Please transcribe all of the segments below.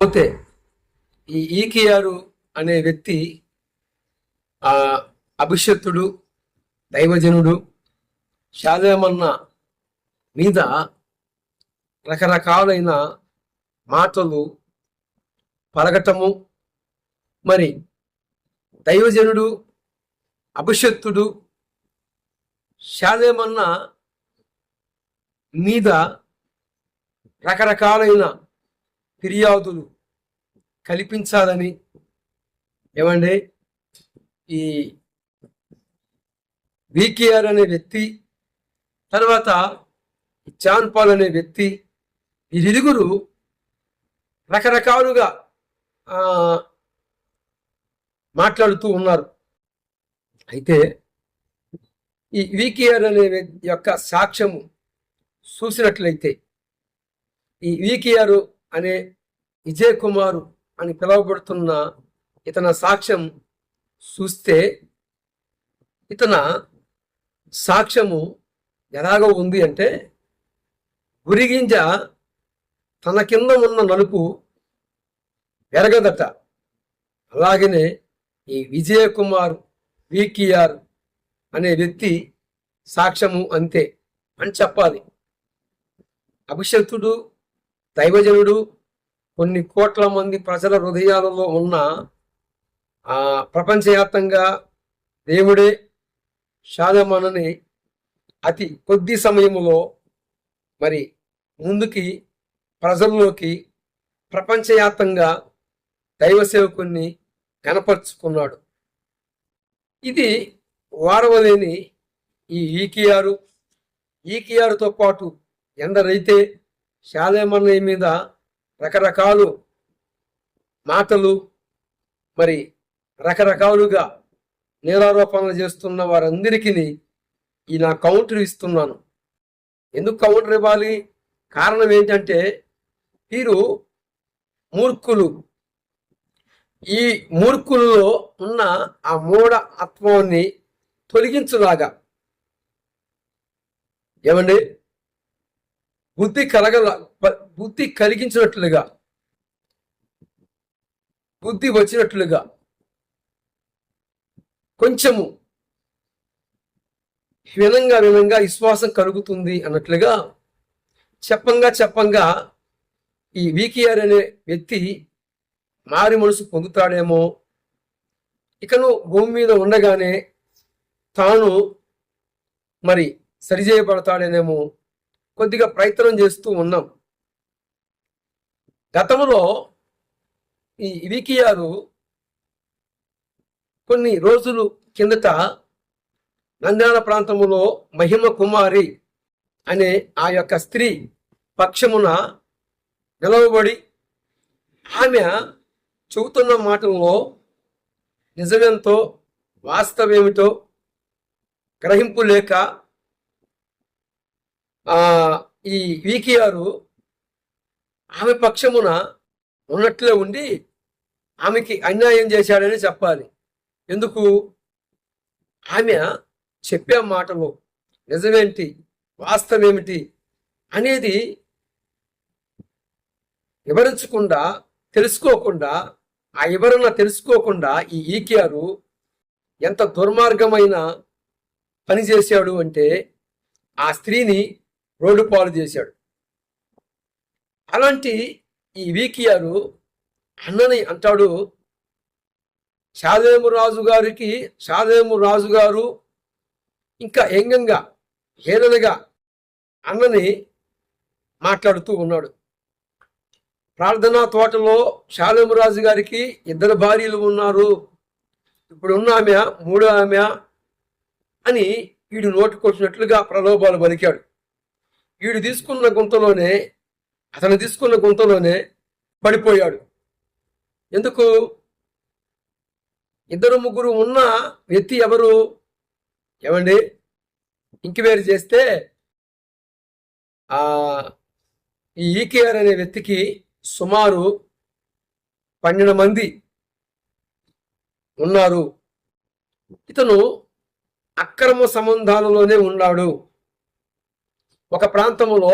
పోతే ఈ ఈకియారు అనే వ్యక్తి ఆ అభిషక్తుడు దైవజనుడు శాలేమన్న మీద రకరకాలైన మాటలు పలకటము. మరి దైవజనుడు అభిషక్తుడు శాలేమన్న మీద రకరకాలైన ఫిర్యాదులు కల్పించాలని ఏమండి? ఈ వికేఆర్ అనే వ్యక్తి తర్వాత జాన్ పాల్ అనే వ్యక్తి వీరిరుగురు రకరకాలుగా మాట్లాడుతూ ఉన్నారు. అయితే ఈ వికేఆర్ అనే వ్యక్తి యొక్క సాక్ష్యము చూసినట్లయితే ఈ వికేఆర్ అనే విజయ్ కుమారు అని పిలువబడుతున్న ఇతని సాక్ష్యం చూస్తే ఇతన సాక్ష్యము ఎలాగో ఉంది అంటే గురిగింజ తన కింద ఉన్న నలుపు ఎరగదట. అలాగనే ఈ విజయ కుమార్ వికిఆర్ అనే వ్యక్తి సాక్ష్యము అంతే అని చెప్పాలి. అభిషక్తుడు దైవజనుడు కొన్ని కోట్ల మంది ప్రజల హృదయాలలో ఉన్న ఆ ప్రపంచవ్యాప్తంగా దేవుడే షాదమానని అతి కొద్ది సమయంలో మరి ముందుకి ప్రజల్లోకి ప్రపంచవ్యాప్తంగా దైవ సేవకుణ్ణి కనపరుచుకున్నాడు ఇది వారవలేని ఈ ఈకిఆరు ఈకిఆరుతో పాటు ఎందరైతే శాలేమన్నయ్య మీద రకరకాలు మాటలు మరి రకరకాలుగా నేరారోపణలు చేస్తున్న వారందరికీ ఈ నా కౌంటర్ ఇస్తున్నాను. ఎందుకు కౌంటర్ ఇవ్వాలి? కారణం ఏంటంటే వీరు మూర్ఖులు. ఈ మూర్ఖుల్లో ఉన్న ఆ మూఢ ఆత్మాన్ని తొలగించులాగా. ఏమండి? బుద్ధి కలగల బుద్ధి కలిగించినట్లుగా. బుద్ధి వచ్చినట్లుగా. కొంచెము వినంగా వినంగా విశ్వాసం కలుగుతుంది అన్నట్లుగా చెప్పంగా చెప్పంగా ఈ వికేఆర్ అనే వ్యక్తి మారి మనసు పొందుతాడేమో. ఇకను భూమి మీద ఉండగానే తాను మరి సరిచేయబడతాడేనేమో కొద్దిగా ప్రయత్నం చేస్తూ ఉన్నాం. గతంలో ఈ వికియారు కొన్ని రోజులు కిందట నంద్యాల ప్రాంతములో మహిమ కుమారి అనే ఆ యొక్క స్త్రీ పక్షమున నిలవబడి ఆమె చెబుతున్న మాటల్లో నిజమెంతో వాస్తవేమిటో గ్రహింపు లేక ఈ వికేఆర్ ఆమె పక్షమున ఉన్నట్లే ఉండి ఆమెకి అన్యాయం చేశాడని చెప్పాలి. ఎందుకు? ఆమె చెప్పే మాటలు నిజమేంటి? వాస్తవేమిటి అనేది వివరించకుండా తెలుసుకోకుండా ఆ వివరణ తెలుసుకోకుండా ఈ ఈకేఆర్ ఎంత దుర్మార్గమైన పని చేశాడు అంటే ఆ స్త్రీని రోడ్డు పాలు చేశాడు. అలాంటి ఈ వీకియారు అన్నని అంటాడు సాదేము రాజు గారికి షాదేము రాజు గారు ఇంకా ఏంగంగా హేళనగా అన్నని మాట్లాడుతూ ఉన్నాడు. ప్రార్థనా తోటలో శాలేమురాజు గారికి ఇద్దరు భార్యలు ఉన్నారు. ఇప్పుడు ఉన్న ఆమె మూడో ఆమె అని వీడు నోటుకొచ్చినట్లుగా ప్రలోభాలు పలికాడు వీడు తీసుకున్న గుంతలోనే అతను తీసుకున్న గుంతలోనే పడిపోయాడు. ఎందుకు? ఇద్దరు ముగ్గురు ఉన్న వ్యక్తి ఎవరు? ఏమండి? ఇంక్వైరీ చేస్తే ఈ ఈకేఆర్ అనే వ్యక్తికి సుమారు పన్నెండు మంది ఉన్నారు. ఇతను అక్రమ సంబంధాలలోనే ఉన్నాడు. ఒక ప్రాంతములో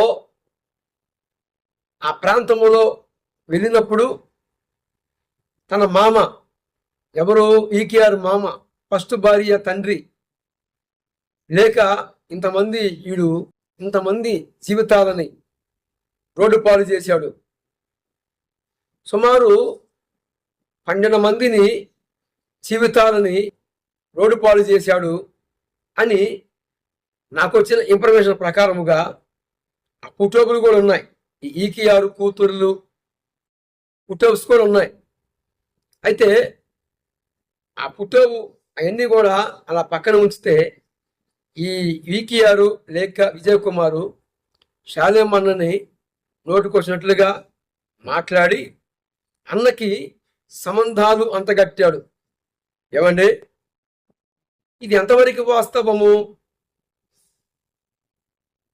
ఆ ప్రాంతములో వెళ్ళినప్పుడు తన మామ ఎవరో ఈకేఆర్ మామ ఫస్ట్ భార్య తండ్రి లేక ఇంతమంది వీడు ఇంతమంది జీవితాలని రోడ్డు పాలు చేశాడు. సుమారు పన్నెండు మందిని జీవితాలని రోడ్డు పాలు చేశాడు అని నాకు వచ్చిన ఇన్ఫర్మేషన్ ప్రకారముగా ఆ ఫోటోలు కూడా ఉన్నాయి. ఈ ఈకియారు కూతుర్లు ఫోటోస్ కూడా ఉన్నాయి. అయితే ఆ పుట్టోబు అవన్నీ కూడా అలా పక్కన ఉంచితే ఈ ఈకియారు లేక విజయ్ కుమారు శాలేం నోటుకొచ్చినట్లుగా మాట్లాడి అన్నకి సంబంధాలు అంతగట్టాడు. ఏమండి? ఇది ఎంతవరకు వాస్తవము?